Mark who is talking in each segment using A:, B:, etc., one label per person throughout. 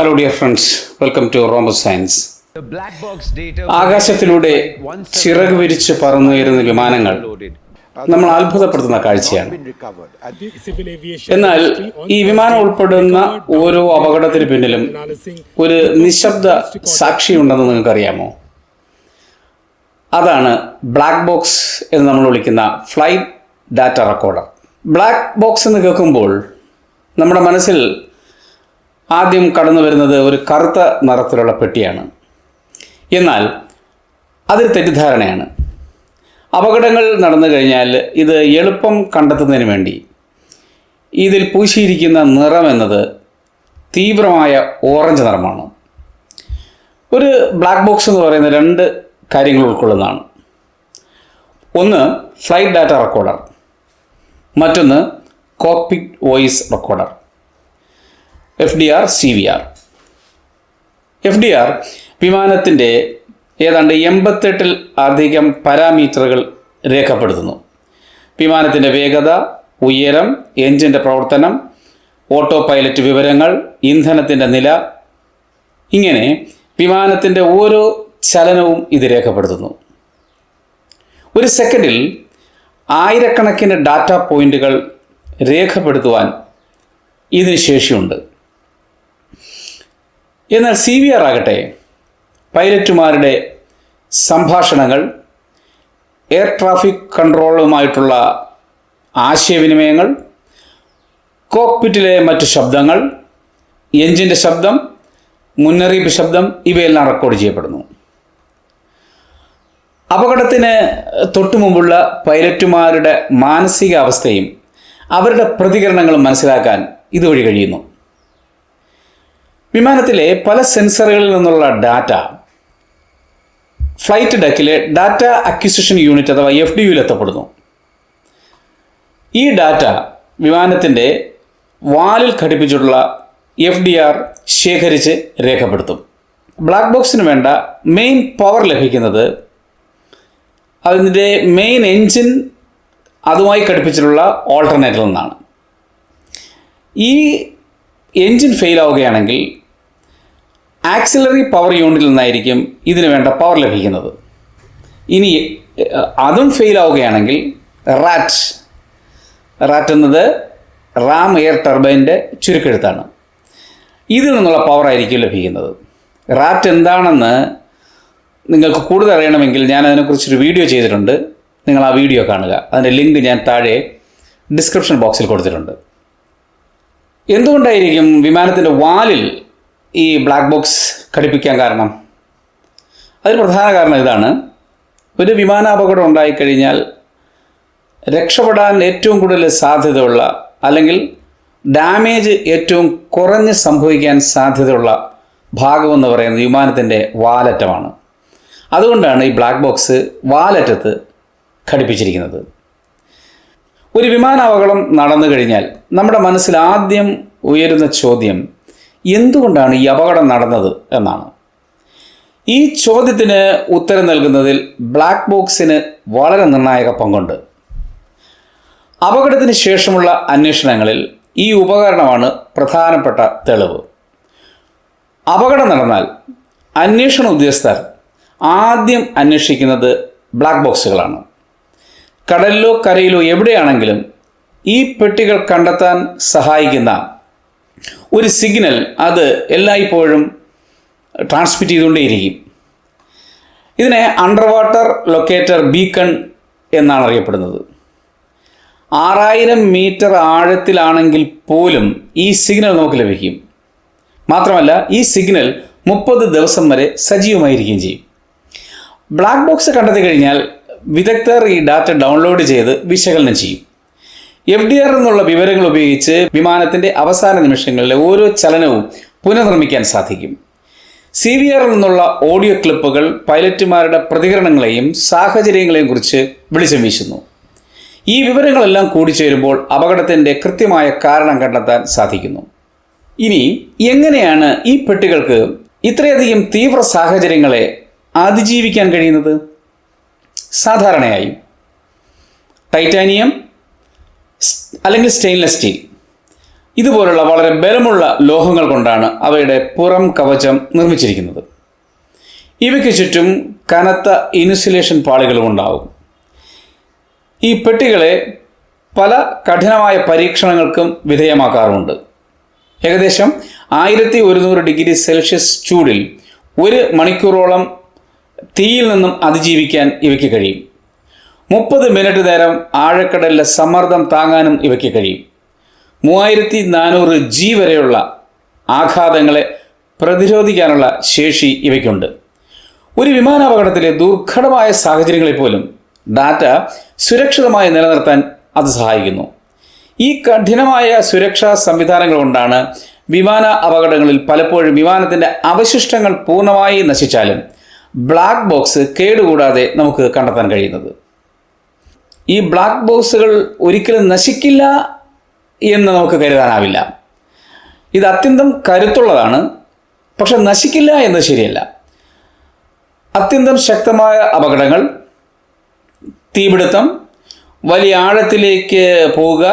A: Hello dear friends welcome to റോമസ് science ആകാശത്തിലൂടെ ചിറക് വിരിച്ച് പറന്നുയരുന്ന വിമാനങ്ങൾ നമ്മൾ അത്ഭുതപ്പെടുത്തുന്ന കാഴ്ചയാണ്. എന്നാൽ ഈ വിമാനം ഉൾപ്പെടുന്ന ഓരോ അപകടത്തിന് പിന്നിലും ഒരു നിശബ്ദ സാക്ഷിയുണ്ടെന്ന് നിങ്ങൾക്കറിയാമോ? അതാണ് ബ്ലാക്ക് ബോക്സ് എന്ന് നമ്മൾ വിളിക്കുന്ന flight data recorder black box എന്ന് കേൾക്കുമ്പോൾ നമ്മുടെ മനസ്സിൽ ആദ്യം കടന്നു വരുന്നത് ഒരു കറുത്ത നിറത്തിലുള്ള പെട്ടിയാണ്. എന്നാൽ അതൊരു തെറ്റിദ്ധാരണയാണ്. അപകടങ്ങൾ നടന്നു കഴിഞ്ഞാൽ ഇത് എളുപ്പം കണ്ടെത്തുന്നതിന് വേണ്ടി ഇതിൽ പൂശിയിരിക്കുന്ന നിറം എന്നത് തീവ്രമായ ഓറഞ്ച് നിറമാണ്. ഒരു ബ്ലാക്ക് ബോക്സ് എന്ന് പറയുന്ന രണ്ട് കാര്യങ്ങൾ ഉൾക്കൊള്ളുന്നതാണ്. ഒന്ന് ഫ്ലൈറ്റ് ഡാറ്റ റെക്കോർഡർ മറ്റൊന്ന് cockpit voice recorder F D R C V R F D R വിമാനത്തിന്റെ ഏതാണ്ട് എൺപത്തെട്ടിൽ അധികം പാരാമീറ്ററുകൾ രേഖപ്പെടുത്തുന്നു. വിമാനത്തിന്റെ വേഗത ഉയരം എഞ്ചിന്റെ പ്രവർത്തനം ഓട്ടോ പൈലറ്റ് വിവരങ്ങൾ ഇന്ധനത്തിന്റെ നില ഇങ്ങനെ വിമാനത്തിന്റെ ഓരോ ചലനവും ഇത് രേഖപ്പെടുത്തുന്നു. ഒരു സെക്കൻഡിൽ ആയിരക്കണക്കിന് ഡാറ്റ പോയിന്റുകൾ രേഖപ്പെടുത്തുവാൻ ഇതിന് ശേഷിയുണ്ട്. എന്നാൽ സി വി ആർ ആകട്ടെ പൈലറ്റുമാരുടെ സംഭാഷണങ്ങൾ എയർ ട്രാഫിക് കൺട്രോളുമായിട്ടുള്ള ആശയവിനിമയങ്ങൾ കോക്പിറ്റിലെ മറ്റ് ശബ്ദങ്ങൾ എഞ്ചിന്റെ ശബ്ദം മുന്നറിയിപ്പ് ശബ്ദം ഇവയെല്ലാം റെക്കോർഡ് ചെയ്യപ്പെടുന്നു. അപകടത്തിന് തൊട്ടു മുമ്പുള്ള പൈലറ്റുമാരുടെ മാനസികാവസ്ഥയും അവരുടെ പ്രതികരണങ്ങളും മനസ്സിലാക്കാൻ ഇതുവഴി കഴിയുന്നു. വിമാനത്തിലെ പല സെൻസറുകളിൽ നിന്നുള്ള ഡാറ്റ ഫ്ലൈറ്റ് ഡെക്കിലെ ഡാറ്റ അക്വിസിഷൻ യൂണിറ്റ് അഥവാ എഫ് ഡി യുയിലെത്തപ്പെടുന്നു ഈ ഡാറ്റ വിമാനത്തിന്റെ വാലിൽ ഘടിപ്പിച്ചിട്ടുള്ള എഫ് ഡി ആർ ശേഖരിച്ച് രേഖപ്പെടുത്തും. ബ്ലാക്ക് ബോക്സിന് വേണ്ട മെയിൻ പവർ ലഭിക്കുന്നത് അതിന്റെ മെയിൻ എൻജിൻ അതുമായി ഘടിപ്പിച്ചിട്ടുള്ള ഓൾട്ടർനേറ്ററിൽ നിന്നാണ്. ഈ എൻജിൻ ഫെയിൽ ആവുകയാണെങ്കിൽ ആക്സിലറി പവർ യൂണിറ്റിൽ നിന്നായിരിക്കും ഇതിന് വേണ്ട പവർ ലഭിക്കുന്നത്. ഇനി അതും ഫെയിൽ ആവുകയാണെങ്കിൽ റാറ്റ് റാറ്റ് എന്നത് റാം എയർ ടർബൈന്റെ ചുരുക്കെഴുത്താണ്. ഇതിൽ നിന്നുള്ള പവർ ആയിരിക്കും ലഭിക്കുന്നത്. റാറ്റ് എന്താണെന്ന് നിങ്ങൾക്ക് കൂടുതൽ അറിയണമെങ്കിൽ ഞാൻ അതിനെക്കുറിച്ചൊരു വീഡിയോ ചെയ്തിട്ടുണ്ട്. നിങ്ങൾ ആ വീഡിയോ കാണുക. അതിന്റെ ലിങ്ക് ഞാൻ താഴെ ഡിസ്ക്രിപ്ഷൻ ബോക്സിൽ കൊടുത്തിട്ടുണ്ട്. എന്തുകൊണ്ടായിരിക്കും വിമാനത്തിന്റെ വാലിൽ ഈ ബ്ലാക്ക് ബോക്സ് ഘടിപ്പിക്കാൻ കാരണം. അതിന് പ്രധാന കാരണം ഇതാണ്. ഒരു വിമാനാപകടം ഉണ്ടായിക്കഴിഞ്ഞാൽ രക്ഷപ്പെടാൻ ഏറ്റവും കൂടുതൽ സാധ്യതയുള്ള അല്ലെങ്കിൽ ഡാമേജ് ഏറ്റവും കുറഞ്ഞ് സംഭവിക്കാൻ സാധ്യതയുള്ള ഭാഗമെന്ന് പറയുന്നത് വിമാനത്തിന്റെ വാലറ്റമാണ്. അതുകൊണ്ടാണ് ഈ ബ്ലാക്ക് ബോക്സ് വാലറ്റത്ത് ഘടിപ്പിച്ചിരിക്കുന്നത്. ഒരു വിമാനാപകടം നടന്നു കഴിഞ്ഞാൽ നമ്മുടെ മനസ്സിൽ ആദ്യം ഉയരുന്ന ചോദ്യം എന്തുകൊണ്ടാണ് ഈ അപകടം നടന്നത് എന്നാണ്. ഈ ചോദ്യത്തിന് ഉത്തരം നൽകുന്നതിൽ ബ്ലാക്ക് ബോക്സിന് വളരെ നിർണായക പങ്കുണ്ട്. അപകടത്തിന് ശേഷമുള്ള അന്വേഷണങ്ങളിൽ ഈ ഉപകരണമാണ് പ്രധാനപ്പെട്ട തെളിവ്. അപകടം നടന്നാൽ അന്വേഷണ ഉദ്യോഗസ്ഥർ ആദ്യം അന്വേഷിക്കുന്നത് ബ്ലാക്ക് ബോക്സുകളാണ് കടലിലോ കരയിലോ എവിടെയാണെങ്കിലും ഈ പെട്ടികൾ കണ്ടെത്താൻ സഹായിക്കുന്ന ഒരു സിഗ്നൽ അത് എല്ലായ്പ്പോഴും ട്രാൻസ്മിറ്റ് ചെയ്തുകൊണ്ടേയിരിക്കും. ഇതിനെ അണ്ടർ വാട്ടർ ലൊക്കേറ്റർ ബീക്കൺ എന്നാണ് അറിയപ്പെടുന്നത്. ആറായിരം മീറ്റർ ആഴത്തിലാണെങ്കിൽ പോലും ഈ സിഗ്നൽ നമുക്ക് ലഭിക്കും. മാത്രമല്ല ഈ സിഗ്നൽ മുപ്പത് ദിവസം വരെ സജീവമായിരിക്കുകയും ചെയ്യും. ബ്ലാക്ക് ബോക്സ് കണ്ടെത്തി കഴിഞ്ഞാൽ വിദഗ്ധർ ഈ ഡാറ്റ ഡൗൺലോഡ് ചെയ്ത് വിശകലനം ചെയ്യും. എഫ് ഡി ആർ എന്നുള്ള വിവരങ്ങൾ ഉപയോഗിച്ച് വിമാനത്തിന്റെ അവസാന നിമിഷങ്ങളിലെ ഓരോ ചലനവും പുനർനിർമ്മിക്കാൻ സാധിക്കും. സി വി ആറിൽ നിന്നുള്ള ഓഡിയോ ക്ലിപ്പുകൾ പൈലറ്റുമാരുടെ പ്രതികരണങ്ങളെയും സാഹചര്യങ്ങളെയും കുറിച്ച് വെളിച്ചം വീശുന്നു. ഈ വിവരങ്ങളെല്ലാം കൂടിച്ചേരുമ്പോൾ അപകടത്തിന്റെ കൃത്യമായ കാരണം കണ്ടെത്താൻ സാധിക്കുന്നു. ഇനി എങ്ങനെയാണ് ഈ പെട്ടികൾക്ക് ഇത്രയധികം തീവ്ര സാഹചര്യങ്ങളെ അതിജീവിക്കാൻ കഴിയുന്നത്? സാധാരണയായി ടൈറ്റാനിയം അല്ലെങ്കിൽ സ്റ്റെയിൻലെസ് സ്റ്റീൽ ഇതുപോലുള്ള വളരെ ബലമുള്ള ലോഹങ്ങൾ കൊണ്ടാണ് അവയുടെ പുറം കവചം നിർമ്മിച്ചിരിക്കുന്നത്. ഇവയ്ക്ക് ചുറ്റും കനത്ത ഇൻസുലേഷൻ പാളികളും ഉണ്ടാവും ഈ പെട്ടികളെ പല കഠിനമായ പരീക്ഷണങ്ങൾക്കും വിധേയമാക്കാറുമുണ്ട്. ഏകദേശം ആയിരത്തി ഒരുന്നൂറ് ഡിഗ്രി സെൽഷ്യസ് ചൂടിൽ ഒരു മണിക്കൂറോളം തീയിൽ നിന്നും അതിജീവിക്കാൻ ഇവയ്ക്ക് കഴിയും. മുപ്പത് മിനിറ്റ് നേരം ആഴക്കടലിലെ സമ്മർദ്ദം താങ്ങാനും ഇവയ്ക്ക് കഴിയും. മൂവായിരത്തി നാനൂറ് ജി വരെയുള്ള ആഘാതങ്ങളെ പ്രതിരോധിക്കാനുള്ള ശേഷി ഇവയ്ക്കുണ്ട്. ഒരു വിമാനാപകടത്തിലെ ദുർഘടമായ സാഹചര്യങ്ങളിൽ പോലും ഡാറ്റ സുരക്ഷിതമായി നിലനിർത്താൻ അത് സഹായിക്കുന്നു. ഈ കഠിനമായ സുരക്ഷാ സംവിധാനങ്ങൾ കൊണ്ടാണ് വിമാന അപകടങ്ങളിൽ പലപ്പോഴും വിമാനത്തിന്റെ അവശിഷ്ടങ്ങൾ പൂർണമായി നശിച്ചാലും ബ്ലാക്ക് ബോക്സ് കേടുകൂടാതെ നമുക്ക് കണ്ടെത്താൻ കഴിയുന്നത്. ഈ ബ്ലാക്ക് ബോക്സുകൾ ഒരിക്കലും നശിക്കില്ല എന്ന് നമുക്ക് കരുതാനാവില്ല. ഇത് അത്യന്തം കരുത്തുള്ളതാണ്. പക്ഷെ നശിക്കില്ല എന്ന് ശരിയല്ല. അത്യന്തം ശക്തമായ അപകടങ്ങൾ തീപിടുത്തം വലിയ ആഴത്തിലേക്ക് പോവുക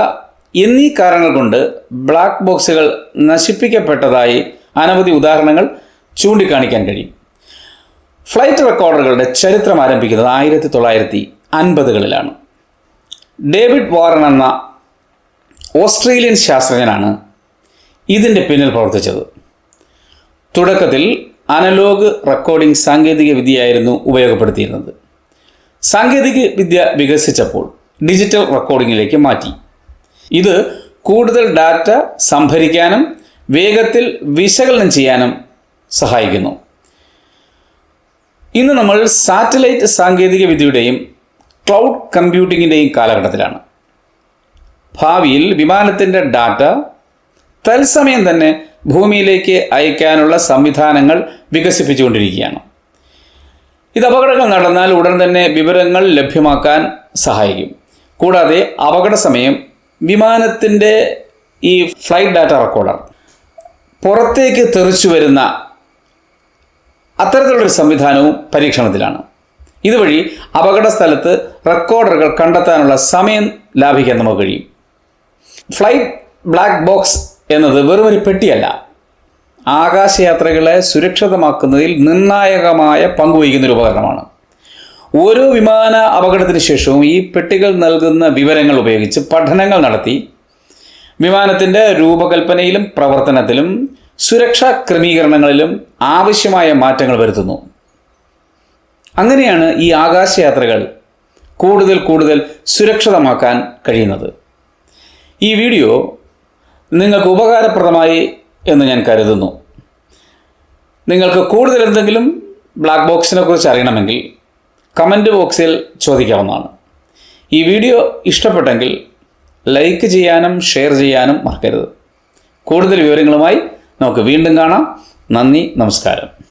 A: എന്നീ കാരണങ്ങൾ കൊണ്ട് ബ്ലാക്ക് ബോക്സുകൾ നശിപ്പിക്കപ്പെട്ടതായി അനവധി ഉദാഹരണങ്ങൾ ചൂണ്ടിക്കാണിക്കാൻ കഴിയും. ഫ്ലൈറ്റ് റെക്കോർഡറുകളുടെ ചരിത്രം ആരംഭിക്കുന്നത് ആയിരത്തി തൊള്ളായിരത്തി അൻപതുകളിലാണ്. ഡേവിഡ് വാറൻ എന്ന ഓസ്ട്രേലിയൻ ശാസ്ത്രജ്ഞനാണ് ഇതിന്റെ പിന്നിൽ പ്രവർത്തിച്ചത്. തുടക്കത്തിൽ അനലോഗ് റെക്കോർഡിംഗ് സാങ്കേതിക വിദ്യയായിരുന്നു ഉപയോഗപ്പെടുത്തിയിരുന്നത്. സാങ്കേതിക വിദ്യ വികസിച്ചപ്പോൾ ഡിജിറ്റൽ റെക്കോർഡിങ്ങിലേക്ക് മാറ്റി. ഇത് കൂടുതൽ ഡാറ്റ സംഭരിക്കാനും വേഗത്തിൽ വിശകലനം ചെയ്യാനും സഹായിക്കുന്നു. ഇന്ന് നമ്മൾ സാറ്റലൈറ്റ് സാങ്കേതിക വിദ്യയുടെയും ക്ലൗഡ് കമ്പ്യൂട്ടിങ്ങിന്റെയും കാലഘട്ടത്തിലാണ്. ഭാവിയിൽ വിമാനത്തിന്റെ ഡാറ്റ തത്സമയം തന്നെ ഭൂമിയിലേക്ക് അയക്കാനുള്ള സംവിധാനങ്ങൾ വികസിപ്പിച്ചുകൊണ്ടിരിക്കുകയാണ്. ഇത് അപകടങ്ങൾ നടന്നാൽ ഉടൻ തന്നെ വിവരങ്ങൾ ലഭ്യമാക്കാൻ സഹായിക്കും. കൂടാതെ അപകട സമയം വിമാനത്തിന്റെ ഈ ഫ്ലൈറ്റ് ഡാറ്റ റെക്കോർഡർ പുറത്തേക്ക് തെറിച്ചു വരുന്ന അത്തരത്തിലുള്ളൊരു സംവിധാനവും പരീക്ഷണത്തിലാണ്. ഇതുവഴി അപകട സ്ഥലത്ത് റെക്കോർഡറുകൾ കണ്ടെത്താനുള്ള സമയം ലാഭിക്കാൻ നമുക്ക് കഴിയും. ഫ്ലൈറ്റ് ബ്ലാക്ക് ബോക്സ് എന്നത് ഒരു പെട്ടിയല്ല. ആകാശയാത്രകളെ സുരക്ഷിതമാക്കുന്നതിൽ നിർണായകമായ പങ്കുവഹിക്കുന്ന ഒരു ഉപകരണമാണ്. ഓരോ വിമാന അപകടത്തിന് ശേഷവും ഈ പെട്ടികൾ നൽകുന്ന വിവരങ്ങൾ ഉപയോഗിച്ച് പഠനങ്ങൾ നടത്തി വിമാനത്തിന്റെ രൂപകൽപ്പനയിലും പ്രവർത്തനത്തിലും സുരക്ഷാ ക്രമീകരണങ്ങളിലും ആവശ്യമായ മാറ്റങ്ങൾ വരുത്തുന്നു. അങ്ങനെയാണ് ഈ ആകാശയാത്രകൾ കൂടുതൽ കൂടുതൽ സുരക്ഷിതമാക്കാൻ കഴിയുന്നത്. ഈ വീഡിയോ നിങ്ങൾക്ക് ഉപകാരപ്രദമായി എന്ന് ഞാൻ കരുതുന്നു. നിങ്ങൾക്ക് കൂടുതൽ എന്തെങ്കിലും ബ്ലാക്ക് ബോക്സിനെ കുറിച്ച് അറിയണമെങ്കിൽ കമന്റ് ബോക്സിൽ ചോദിക്കാവുന്നതാണ്. ഈ വീഡിയോ ഇഷ്ടപ്പെട്ടെങ്കിൽ ലൈക്ക് ചെയ്യാനും ഷെയർ ചെയ്യാനും മറക്കരുത്. കൂടുതൽ വിവരങ്ങളുമായി നമുക്ക് വീണ്ടും കാണാം. നന്ദി നമസ്കാരം.